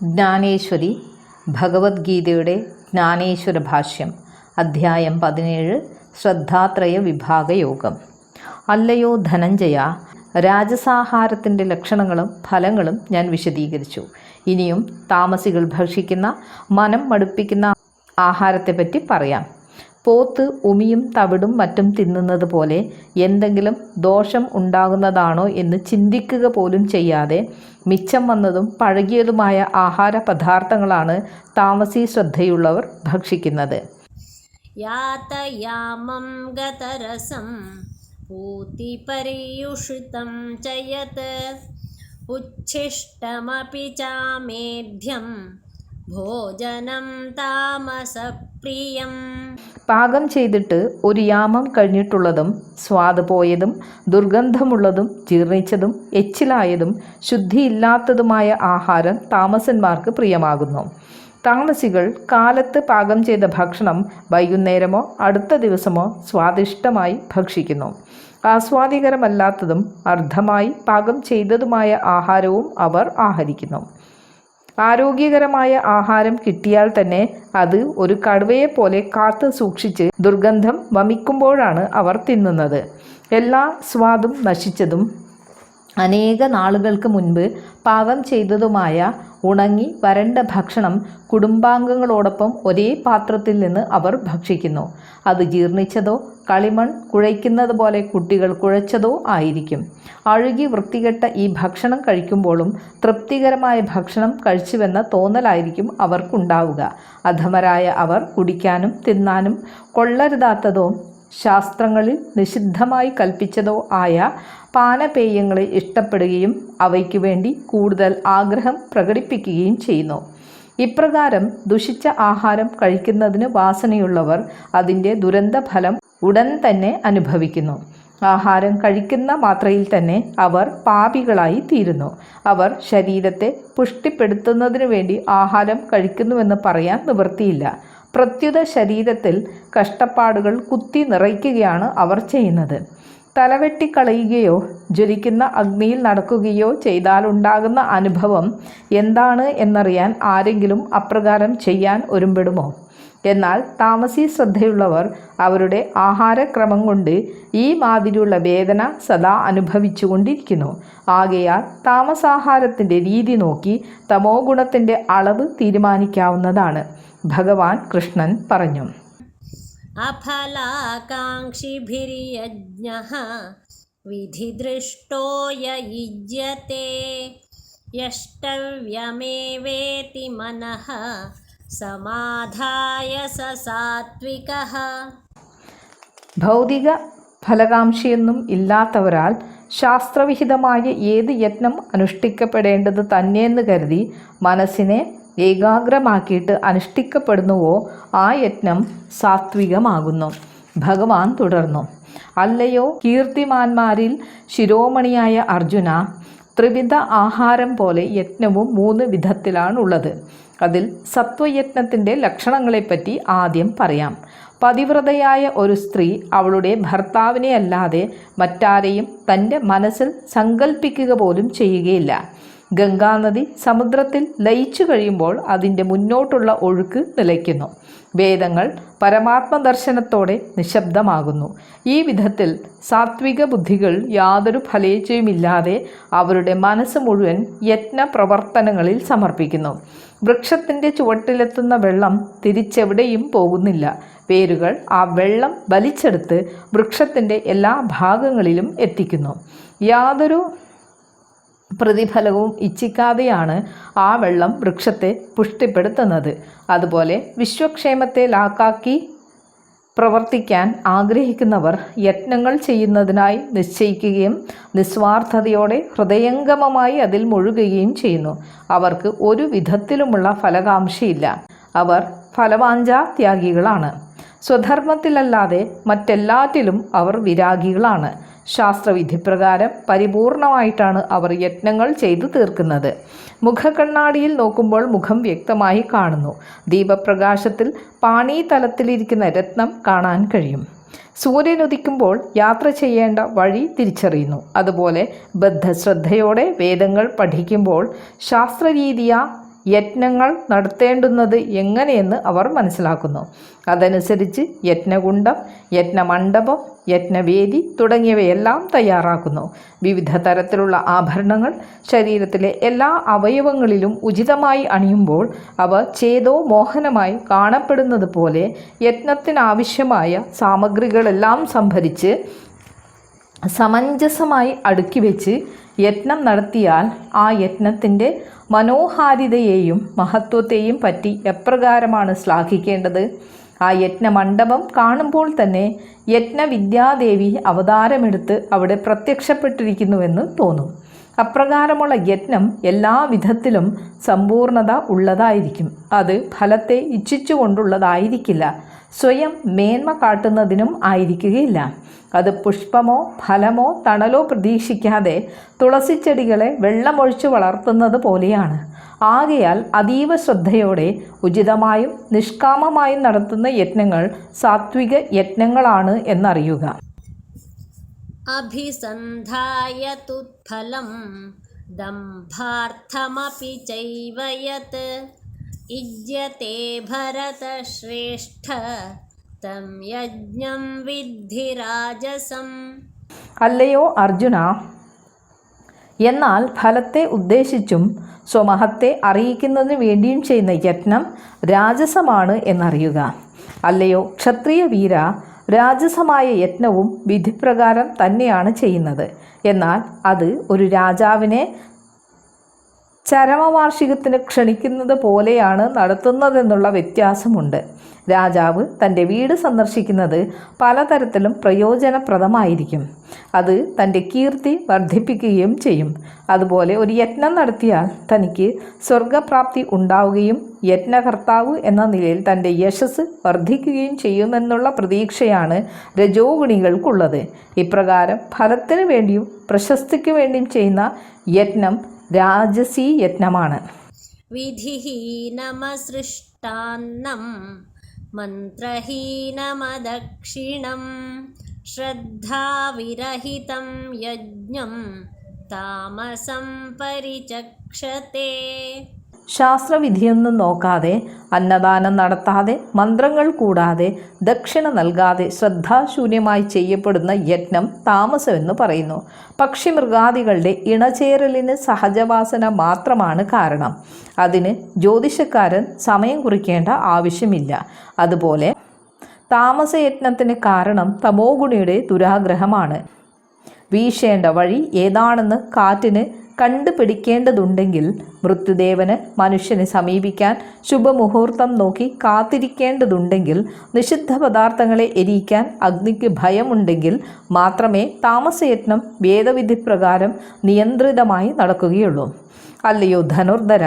ജ്ഞാനേശ്വരി ഭഗവത്ഗീതയുടെ ജ്ഞാനേശ്വര ഭാഷ്യം അധ്യായം പതിനേഴ് ശ്രദ്ധാത്രയ വിഭാഗ യോഗം. അല്ലയോ ധനഞ്ജയ രാജസാഹാരത്തിന്റെ ലക്ഷണങ്ങളും ഫലങ്ങളും ഞാൻ വിശദീകരിച്ചു. ഇനിയും താമസികൾ ഭക്ഷിക്കുന്ന മനം മടുപ്പിക്കുന്ന ആഹാരത്തെപ്പറ്റി പറയാം. പോത്ത് ഉമിയും തവിടും മറ്റും തിന്നുന്നത് പോലെ എന്തെങ്കിലും ദോഷം ഉണ്ടാകുന്നതാണോ എന്ന് ചിന്തിക്കുക പോലും ചെയ്യാതെ മിച്ചം വന്നതും പഴകിയതുമായ ആഹാര പദാർത്ഥങ്ങളാണ് താമസി ശ്രദ്ധയുള്ളവർ ഭക്ഷിക്കുന്നത്. യാതയാമം ഗതരസം ഉച്ഛിഷ്ടമപി ചാമേധ്യം ഭോജനം താമസപ്രിയം. പാകം ചെയ്തിട്ട് ഒരു യാമം കഴിഞ്ഞിട്ടുള്ളതും സ്വാദ് പോയതും ദുർഗന്ധമുള്ളതും ജീർണിച്ചതും എച്ചിലായതും ശുദ്ധിയില്ലാത്തതുമായ ആഹാരം താമസന്മാർക്ക് പ്രിയമാകുന്നു. താമസികൾ കാലത്ത് പാകം ചെയ്ത ഭക്ഷണം വൈകുന്നേരമോ അടുത്ത ദിവസമോ സ്വാദിഷ്ടമായി ഭക്ഷിക്കുന്നു. ആസ്വാദികരമല്ലാത്തതും അർദ്ധമായി പാകം ചെയ്തതുമായ ആഹാരവും അവർ ആഹരിക്കുന്നു. ആരോഗ്യകരമായ ആഹാരം കിട്ടിയാൽ തന്നെ അത് ഒരു കടുവയെ പോലെ കാത്തു സൂക്ഷിച്ച് ദുർഗന്ധം വമിക്കുമ്പോഴാണ് അവർ തിന്നുന്നത്. എല്ലാ സ്വാദും നശിച്ചതും അനേക നാളുകൾക്ക് മുൻപ് പാകം ചെയ്തതുമായ ഉണങ്ങി വരണ്ട ഭക്ഷണം കുടുംബാംഗങ്ങളോടൊപ്പം ഒരേ പാത്രത്തിൽ നിന്ന് അവർ ഭക്ഷിക്കുന്നു. അത് ജീർണിച്ചതോ കളിമൺ കുഴയ്ക്കുന്നത് പോലെ കുട്ടികൾ കുഴച്ചതോ ആയിരിക്കും. അഴുകി വൃത്തികെട്ട ഈ ഭക്ഷണം കഴിക്കുമ്പോഴും തൃപ്തികരമായ ഭക്ഷണം കഴിച്ചുവെന്ന തോന്നലായിരിക്കും അവർക്കുണ്ടാവുക. അധമരായ അവർ കുടിക്കാനും തിന്നാനും കൊള്ളരുതാത്തതോ ശാസ്ത്രങ്ങളിൽ നിഷിദ്ധമായി കൽപ്പിച്ചതോ ആയ പാനപേയങ്ങളെ ഇഷ്ടപ്പെടുകയും അവയ്ക്ക് വേണ്ടി കൂടുതൽ ആഗ്രഹം പ്രകടിപ്പിക്കുകയും ചെയ്യുന്നു. ഇപ്രകാരം ദുഷിച്ച ആഹാരം കഴിക്കുന്നതിന് വാസനയുള്ളവർ അതിന്റെ ദുരന്തഫലം ഉടൻ തന്നെ അനുഭവിക്കുന്നു. ആഹാരം കഴിക്കുന്ന മാത്രയിൽ തന്നെ അവർ പാപികളായി തീരുന്നു. അവർ ശരീരത്തെ പുഷ്ടിപ്പെടുത്തുന്നതിനു വേണ്ടി ആഹാരം കഴിക്കുന്നുവെന്ന് പറയാൻ നിവൃത്തിയില്ല. പ്രത്യുത ശരീരത്തിൽ കഷ്ടപ്പാടുകൾ കുത്തി നിറയ്ക്കുകയാണ് അവർ ചെയ്യുന്നത്. തലവെട്ടിക്കളയുകയോ ജ്വലിക്കുന്ന അഗ്നിയിൽ നടക്കുകയോ ചെയ്താലുണ്ടാകുന്ന അനുഭവം എന്താണ് എന്നറിയാൻ ആരെങ്കിലും അപ്രകാരം ചെയ്യാൻ ഒരുമ്പെടുമോ? എന്നാൽ താമസി ശ്രദ്ധയുള്ളവർ അവരുടെ ആഹാരക്രമം കൊണ്ട് ഈ മാതിരിയുള്ള വേദന സദാ അനുഭവിച്ചുകൊണ്ടിരിക്കുന്നു. ആകയാൽ താമസാഹാരത്തിന്റെ രീതി നോക്കി തമോ ഗുണത്തിന്റെ അളവ് തീരുമാനിക്കാവുന്നതാണ്. ഭഗവാൻ കൃഷ്ണൻ പറഞ്ഞു. വിധിദൃഷ്ടോ യഷ്ടവ്യമേവേതി മനഃ സമാധായ സാത്വിക. ഭൗതിക ഫലകാംക്ഷിയൊന്നും ഇല്ലാത്തവരാൽ ശാസ്ത്രവിഹിതമായ ഏത് യത്നം അനുഷ്ഠിക്കപ്പെടേണ്ടത് തന്നെയെന്ന് കരുതി മനസ്സിനെ ഏകാഗ്രമാക്കിയിട്ട് അനുഷ്ഠിക്കപ്പെടുന്നുവോ ആ യത്നം സാത്വികമാകുന്നു. ഭഗവാൻ തുടർന്നു. അല്ലയോ കീർത്തിമാന്മാരിൽ ശിരോമണിയായ അർജുന ത്രിവിധ ആഹാരം പോലെ യജ്ഞവും മൂന്ന് വിധത്തിലാണുള്ളത്. അതിൽ സത്വയജ്ഞത്തിന്റെ ലക്ഷണങ്ങളെപ്പറ്റി ആദ്യം പറയാം. പതിവ്രതയായ ഒരു സ്ത്രീ അവളുടെ ഭർത്താവിനെ അല്ലാതെ മറ്റാരെയും തന്റെ മനസ്സിൽ സങ്കല്പിക്കുക പോലും ചെയ്യുകയില്ല. ഗംഗാനദി സമുദ്രത്തിൽ ലയിച്ചു കഴിയുമ്പോൾ അതിന്റെ മുന്നോട്ടുള്ള ഒഴുക്ക് നിലയ്ക്കുന്നു. വേദങ്ങൾ പരമാത്മദർശനത്തോടെ നിശബ്ദമാകുന്നു. ഈ വിധത്തിൽ സാത്വിക ബുദ്ധികൾ യാതൊരു ഫലേച്ഛയുമില്ലാതെ അവരുടെ മനസ്സ് മുഴുവൻ യജ്ഞ പ്രവർത്തനങ്ങളിൽ സമർപ്പിക്കുന്നു. വൃക്ഷത്തിന്റെ ചുവട്ടിലെത്തുന്ന വെള്ളം തിരിച്ചെവിടെയും പോകുന്നില്ല. വേരുകൾ ആ വെള്ളം വലിച്ചെടുത്ത് വൃക്ഷത്തിന്റെ എല്ലാ ഭാഗങ്ങളിലും എത്തിക്കുന്നു. യാതൊരു പ്രതിഫലവും ഇച്ഛിക്കാതെയാണ് ആ വെള്ളം വൃക്ഷത്തെ പുഷ്ടിപ്പെടുത്തുന്നത്. അതുപോലെ വിശ്വക്ഷേമത്തെ ലാക്കാക്കി പ്രവർത്തിക്കാൻ ആഗ്രഹിക്കുന്നവർ യത്നങ്ങൾ ചെയ്യുന്നതിനായി നിശ്ചയിക്കുകയും നിസ്വാർത്ഥതയോടെ ഹൃദയംഗമമായി അതിൽ മുഴുകുകയും ചെയ്യുന്നു. അവർക്ക് ഒരു വിധത്തിലുമുള്ള ഫലകാംക്ഷയില്ല. അവർ ഫലവാഞ്ചാത്യാഗികളാണ്. സ്വധർമ്മത്തിലല്ലാതെ മറ്റെല്ലാറ്റിലും അവർ വിരാഗികളാണ്. ശാസ്ത്രവിധിപ്രകാരം പരിപൂർണമായിട്ടാണ് അവർ യത്നങ്ങൾ ചെയ്തു തീർക്കുന്നത്. മുഖക്കണ്ണാടിയിൽ നോക്കുമ്പോൾ മുഖം വ്യക്തമായി കാണുന്നു. ദീപപ്രകാശത്തിൽ പാണീതലത്തിലിരിക്കുന്ന രത്നം കാണാൻ കഴിയും. സൂര്യൻ ഉദിക്കുമ്പോൾ യാത്ര ചെയ്യേണ്ട വഴി തിരിച്ചറിയുന്നു. അതുപോലെ ബദ്ധശ്രദ്ധയോടെ വേദങ്ങൾ പഠിക്കുമ്പോൾ ശാസ്ത്രരീതിയാ യജ്ഞങ്ങൾ നടത്തേണ്ടുന്നത് എങ്ങനെയെന്ന് അവർ മനസ്സിലാക്കുന്നു. അതനുസരിച്ച് യജ്ഞകുണ്ടം യജ്ഞമണ്ഡപം യജ്ഞവേദി തുടങ്ങിയവയെല്ലാം തയ്യാറാക്കുന്നു. വിവിധ തരത്തിലുള്ള ആഭരണങ്ങൾ ശരീരത്തിലെ എല്ലാ അവയവങ്ങളിലും ഉചിതമായി അണിയുമ്പോൾ അവ ചേതോ മോഹനമായി കാണപ്പെടുന്നത് പോലെ യജ്ഞത്തിനാവശ്യമായ സാമഗ്രികളെല്ലാം സംഭരിച്ച് സമഞ്ജസമായി അടുക്കി വെച്ച് യത്നം നടത്തിയാൽ ആ യജ്ഞത്തിന്റെ മനോഹാരിതയെയും മഹത്വത്തെയും പറ്റി എപ്രകാരമാണ് ശ്ലാഘിക്കേണ്ടത്? ആ യജ്ഞമണ്ഡപം കാണുമ്പോൾ തന്നെ യജ്ഞവിദ്യാദേവി അവതാരമെടുത്ത് അവിടെ പ്രത്യക്ഷപ്പെട്ടിരിക്കുന്നുവെന്ന് തോന്നും. അപ്രകാരമുള്ള യജ്ഞം എല്ലാ വിധത്തിലും സമ്പൂർണത ഉള്ളതായിരിക്കും. അത് ഫലത്തെ ഇച്ഛിച്ചുകൊണ്ടുള്ളതായിരിക്കില്ല. സ്വയം മേന്മ കാട്ടുന്നതിനും ആയിരിക്കുകയില്ല. അത് പുഷ്പമോ ഫലമോ തണലോ പ്രതീക്ഷിക്കാതെ തുളസിച്ചെടികളെ വെള്ളമൊഴിച്ച് വളർത്തുന്നത് പോലെയാണ്. ആകയാൽ അതീവ ശ്രദ്ധയോടെ ഉചിതമായും നിഷ്കാമമായും നടത്തുന്ന യജ്ഞങ്ങൾ സാത്വിക യജ്ഞങ്ങളാണ് എന്നറിയുക. അഭിസന്ധായ ദംഭാർത്ഥമപി ചൈവയത് इज्यते भरतश्रेष्ठ तं यज्ञं विद्धि राजसम् അല്ലയോ അർജുന എന്നാൽ ഫലത്തെ ഉദ്ദേശിച്ചും സ്വമഹത്തെ അറിയിക്കുന്നതിന് വേണ്ടിയും ചെയ്യുന്ന യജ്ഞം രാജസമാണ് എന്നറിയുക അല്ലയോ ക്ഷത്രിയ വീര രാജസമായ യജ്ഞവും വിധിപ്രകാരം തന്നെയാണ് ചെയ്യുന്നത് എന്നാൽ അത് ഒരു രാജാവിനെ ചരമവാർഷികത്തിന് ക്ഷണിക്കുന്നത് പോലെയാണ് നടത്തുന്നതെന്നുള്ള വ്യത്യാസമുണ്ട്. രാജാവ് തന്റെ വീട് സന്ദർശിക്കുന്നത് പലതരത്തിലും പ്രയോജനപ്രദമായിരിക്കും. അത് തന്റെ കീർത്തി വർദ്ധിപ്പിക്കുകയും ചെയ്യും. അതുപോലെ ഒരു യജ്ഞം നടത്തിയാൽ തനിക്ക് സ്വർഗപ്രാപ്തി ഉണ്ടാവുകയും യജ്ഞകർത്താവ് എന്ന നിലയിൽ തന്റെ യശസ് വർദ്ധിക്കുകയും ചെയ്യുമെന്നുള്ള പ്രതീക്ഷയാണ് രജോ ഗുണികൾക്കുള്ളത് ഇപ്രകാരം ഫലത്തിന് വേണ്ടിയും പ്രശസ്തിക്ക് വേണ്ടിയും ചെയ്യുന്ന യജ്ഞം രാജസി യജ്ഞമാണ് വിധിഹീനമസൃഷ്ടാന്നം മന്ത്രഹീനമദക്ഷിണം ശ്രദ്ധാവിരഹിതം യജ്ഞം താമസം പരിചക്ഷത്തെ ശാസ്ത്രവിധിയൊന്നും നോക്കാതെ അന്നദാനം നടത്താതെ മന്ത്രങ്ങൾ കൂടാതെ ദക്ഷിണ നൽകാതെ ശ്രദ്ധാശൂന്യമായി ചെയ്യപ്പെടുന്ന യജ്ഞം താമസമെന്ന് പറയുന്നു. പക്ഷി മൃഗാദികളുടെ ഇണചേരലിന് സഹജവാസന മാത്രമാണ് കാരണം. അതിന് ജ്യോതിഷക്കാരൻ സമയം കുറിക്കേണ്ട ആവശ്യമില്ല. അതുപോലെ താമസയജ്ഞത്തിന് കാരണം തമോഗുണിയുടെ ദുരാഗ്രഹമാണ്. വീശേണ്ട വഴി ഏതാണെന്ന് കാറ്റിന് കണ്ടുപിടിക്കേണ്ടതുണ്ടെങ്കിൽ മൃത്യുദേവന് മനുഷ്യനെ സമീപിക്കാൻ ശുഭമുഹൂർത്തം നോക്കി കാത്തിരിക്കേണ്ടതുണ്ടെങ്കിൽ നിഷിദ്ധ പദാർത്ഥങ്ങളെ എരിയിക്കാൻ അഗ്നിക്ക് ഭയമുണ്ടെങ്കിൽ മാത്രമേ താമസയത്നം വേദവിധി പ്രകാരം നിയന്ത്രിതമായി നടക്കുകയുള്ളൂ. അല്ലയോ ധനുർധര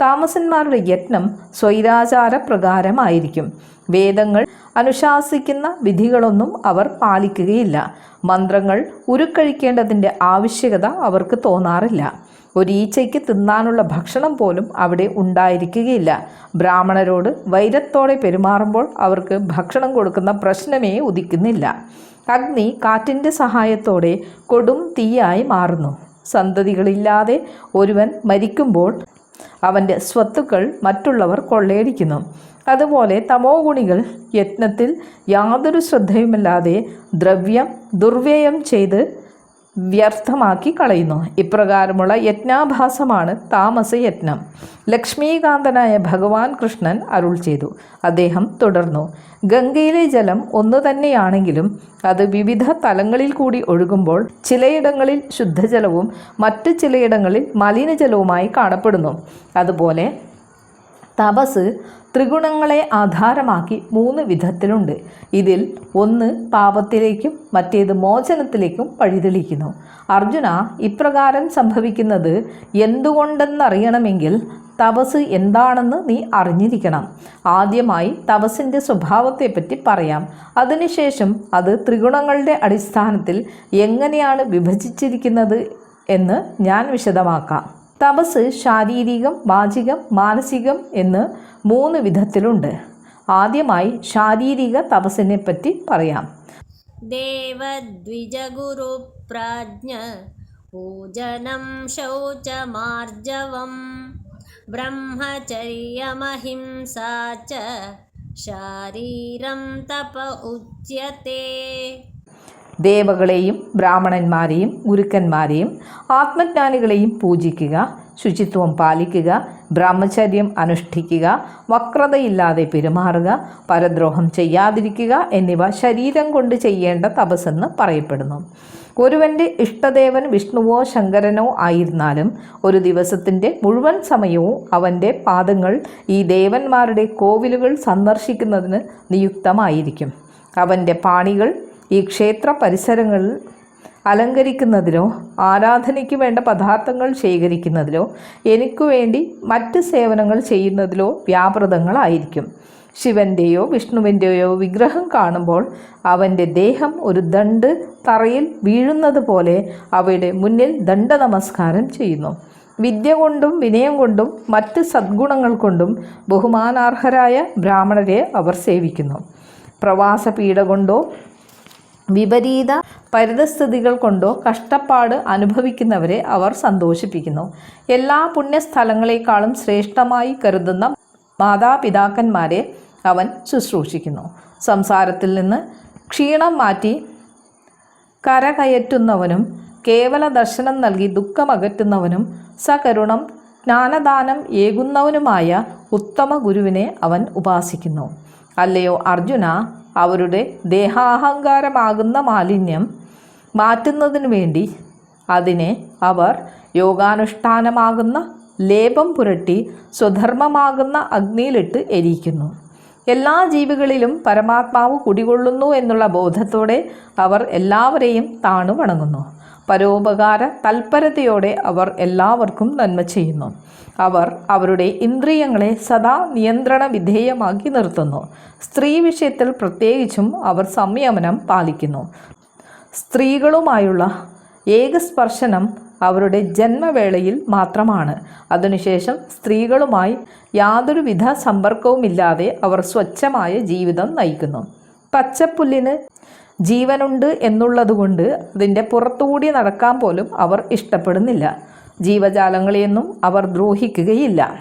താമസന്മാരുടെ യത്നം സ്വൈരാചാര പ്രകാരമായിരിക്കും വേദങ്ങൾ അനുശാസിക്കുന്ന വിധികളൊന്നും അവർ പാലിക്കുകയില്ല. മന്ത്രങ്ങൾ ഉരുക്കഴിക്കേണ്ടതിന്റെ ആവശ്യകത അവർക്ക് തോന്നാറില്ല. ഒരീച്ചയ്ക്ക് തിന്നാനുള്ള ഭക്ഷണം പോലും അവിടെ ഉണ്ടായിരിക്കുകയില്ല. ബ്രാഹ്മണരോട് വൈരത്തോടെ പെരുമാറുമ്പോൾ അവർക്ക് ഭക്ഷണം കൊടുക്കുന്ന പ്രശ്നമേ ഉദിക്കുന്നില്ല. അഗ്നി കാറ്റിന്റെ സഹായത്തോടെ കൊടും തീയായി മാറുന്നു. സന്തതികളില്ലാതെ ഒരുവൻ മരിക്കുമ്പോൾ അവന്റെ സ്വത്തുക്കൾ മറ്റുള്ളവർ കൊള്ളയടിക്കുന്നു. അതുപോലെ തമോ ഗുണികൾ യത്നത്തിൽ യാതൊരു ശ്രദ്ധയുമില്ലാതെ ദ്രവ്യം ദുർവ്യയം ചെയ്ത് വ്യർത്ഥമാക്കി കളയുന്നു. ഇപ്രകാരമുള്ള യജ്ഞാഭാസമാണ് താമസയജ്ഞം ലക്ഷ്മീകാന്തനായ ഭഗവാൻ കൃഷ്ണൻ അരുൾ ചെയ്തു. അദ്ദേഹം തുടർന്നു. ഗംഗയിലെ ജലം ഒന്നു തന്നെയാണെങ്കിലും അത് വിവിധ തലങ്ങളിൽ കൂടി ഒഴുകുമ്പോൾ ചിലയിടങ്ങളിൽ ശുദ്ധജലവും മറ്റു ചിലയിടങ്ങളിൽ മലിനജലവുമായി കാണപ്പെടുന്നു. അതുപോലെ തപസ് ത്രിഗുണങ്ങളെ ആധാരമാക്കി മൂന്ന് വിധത്തിലുണ്ട്. ഇതിൽ ഒന്ന് പാപത്തിലേക്കും മറ്റേത് മോചനത്തിലേക്കും വഴിതെളിക്കുന്നു. അർജുന ഇപ്രകാരം സംഭവിക്കുന്നത് എന്തുകൊണ്ടെന്നറിയണമെങ്കിൽ തപസ് എന്താണെന്ന് നീ അറിഞ്ഞിരിക്കണം. ആദ്യമായി തപസ്സിന്റെ സ്വഭാവത്തെപ്പറ്റി പറയാം. അതിനുശേഷം അത് ത്രിഗുണങ്ങളുടെ അടിസ്ഥാനത്തിൽ എങ്ങനെയാണ് വിഭജിച്ചിരിക്കുന്നത് എന്ന് ഞാൻ വിശദമാക്കാം. തപസ് ശാരീരികം വാചികം മാനസികം എന്ന് മൂന്ന് വിധത്തിലുണ്ട്. ആദ്യമായി ശാരീരിക തപസ്സിനെ പറ്റി പറയാം. ദേവദ്വിജഗുരു പ്രാജ്ഞ പൂജനം ശൗചമാർജവം ബ്രഹ്മചര്യമഹിംസാച്ച ശാരീരം തപ ഉച്യത്തെ. ദേവകളെയും ബ്രാഹ്മണന്മാരെയും ഗുരുക്കന്മാരെയും ആത്മജ്ഞാനികളെയും പൂജിക്കുക ശുചിത്വം പാലിക്കുക ബ്രഹ്മചര്യം അനുഷ്ഠിക്കുക വക്രതയില്ലാതെ പെരുമാറുക പരദ്രോഹം ചെയ്യാതിരിക്കുക എന്നിവ ശരീരം കൊണ്ട് ചെയ്യേണ്ട തപസ്സെന്ന് പറയപ്പെടുന്നു. ഒരുവന്റെ ഇഷ്ടദേവൻ വിഷ്ണുവോ ശങ്കരനോ ആയിരുന്നാലും ഒരു ദിവസത്തിന്റെ മുഴുവൻ സമയവും അവന്റെ പാദങ്ങൾ ഈ ദേവന്മാരുടെ കോവിലുകൾ സന്ദർശിക്കുന്നതിന് നിയുക്തമായിരിക്കും. അവന്റെ പാണികൾ ഈ ക്ഷേത്ര പരിസരങ്ങളിൽ അലങ്കരിക്കുന്നതിലോ ആരാധനയ്ക്ക് വേണ്ട പദാർത്ഥങ്ങൾ ശേഖരിക്കുന്നതിലോ എനിക്കു വേണ്ടി മറ്റ് സേവനങ്ങൾ ചെയ്യുന്നതിലോ വ്യാപൃതങ്ങളായിരിക്കും ശിവന്റെയോ വിഷ്ണുവിന്റെയോ വിഗ്രഹം കാണുമ്പോൾ അവന്റെ ദേഹം ഒരു ദണ്ട് തറയിൽ വീഴുന്നത് പോലെ അവയുടെ മുന്നിൽ ദണ്ഡ നമസ്കാരം ചെയ്യുന്നു. വിദ്യ കൊണ്ടും വിനയം കൊണ്ടും മറ്റ് സദ്ഗുണങ്ങൾ കൊണ്ടും ബഹുമാനാർഹരായ ബ്രാഹ്മണരെ അവർ സേവിക്കുന്നു. പ്രവാസപീഡ കൊണ്ടോ വിപരീത പരിതസ്ഥിതികൾ കൊണ്ടോ കഷ്ടപ്പാട് അനുഭവിക്കുന്നവരെ അവർ സന്തോഷിപ്പിക്കുന്നു. എല്ലാ പുണ്യസ്ഥലങ്ങളെക്കാളും ശ്രേഷ്ഠമായി കരുതുന്ന മാതാപിതാക്കന്മാരെ അവൻ ശുശ്രൂഷിക്കുന്നു. സംസാരത്തിൽ നിന്ന് ക്ഷീണം മാറ്റി കരകയറ്റുന്നവനും കേവല ദർശനം നൽകി ദുഃഖമകറ്റുന്നവനും സകരുണം ജ്ഞാനദാനം ഏകുന്നവനുമായ ഉത്തമ ഗുരുവിനെ അവൻ ഉപാസിക്കുന്നു. അല്ലയോ അർജുന അവരുടെ ദേഹാഹങ്കാരമാകുന്ന മാലിന്യം മാറ്റുന്നതിനു വേണ്ടി അതിനെ അവർ യോഗാനുഷ്ഠാനമാകുന്ന ലേപം പുരട്ടി സ്വധർമ്മമാകുന്ന അഗ്നിയിലിട്ട് എരിയിക്കുന്നു എല്ലാ ജീവികളിലും പരമാത്മാവ് കുടികൊള്ളുന്നു എന്നുള്ള ബോധത്തോടെ അവർ എല്ലാവരെയും താണു വണങ്ങുന്നു പരോപകാര തൽപരതയോടെ അവർ എല്ലാവർക്കും നന്മ ചെയ്യുന്നു. അവർ അവരുടെ ഇന്ദ്രിയങ്ങളെ സദാ നിയന്ത്രണ വിധേയമാക്കി നിർത്തുന്നു. സ്ത്രീ വിഷയത്തിൽ പ്രത്യേകിച്ചും അവർ സംയമനം പാലിക്കുന്നു. സ്ത്രീകളുമായുള്ള ഏകസ്പർശനം അവരുടെ ജന്മവേളയിൽ മാത്രമാണ്. അതിനുശേഷം സ്ത്രീകളുമായി യാതൊരുവിധ സമ്പർക്കവുമില്ലാതെ അവർ സ്വച്ഛമായ ജീവിതം നയിക്കുന്നു. പച്ചപ്പുല്ലിന് ജീവനുണ്ട് എന്നുള്ളതുകൊണ്ട് അതിന്റെ പുറത്തുകൂടി നടക്കാൻ പോലും അവർ ഇഷ്ടപ്പെടുന്നില്ല. ജീവജാലങ്ങളെയൊന്നും അവർ ദ്രോഹിക്കുകയില്ല.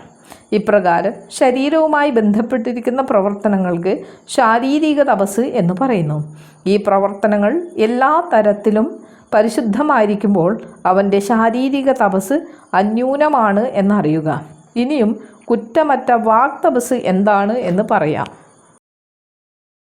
ഇപ്രകാരം ശരീരവുമായി ബന്ധപ്പെട്ടിരിക്കുന്ന പ്രവർത്തനങ്ങൾക്ക് ശാരീരിക തപസ് എന്ന് പറയുന്നു. ഈ പ്രവർത്തനങ്ങൾ എല്ലാ തരത്തിലും പരിശുദ്ധമായിരിക്കുമ്പോൾ അവന്റെ ശാരീരിക തപസ് അന്യൂനമാണ് എന്നറിയുക. ഇനിയും കുറ്റമറ്റ വാക്തപസ് എന്താണ് എന്ന് പറയാം.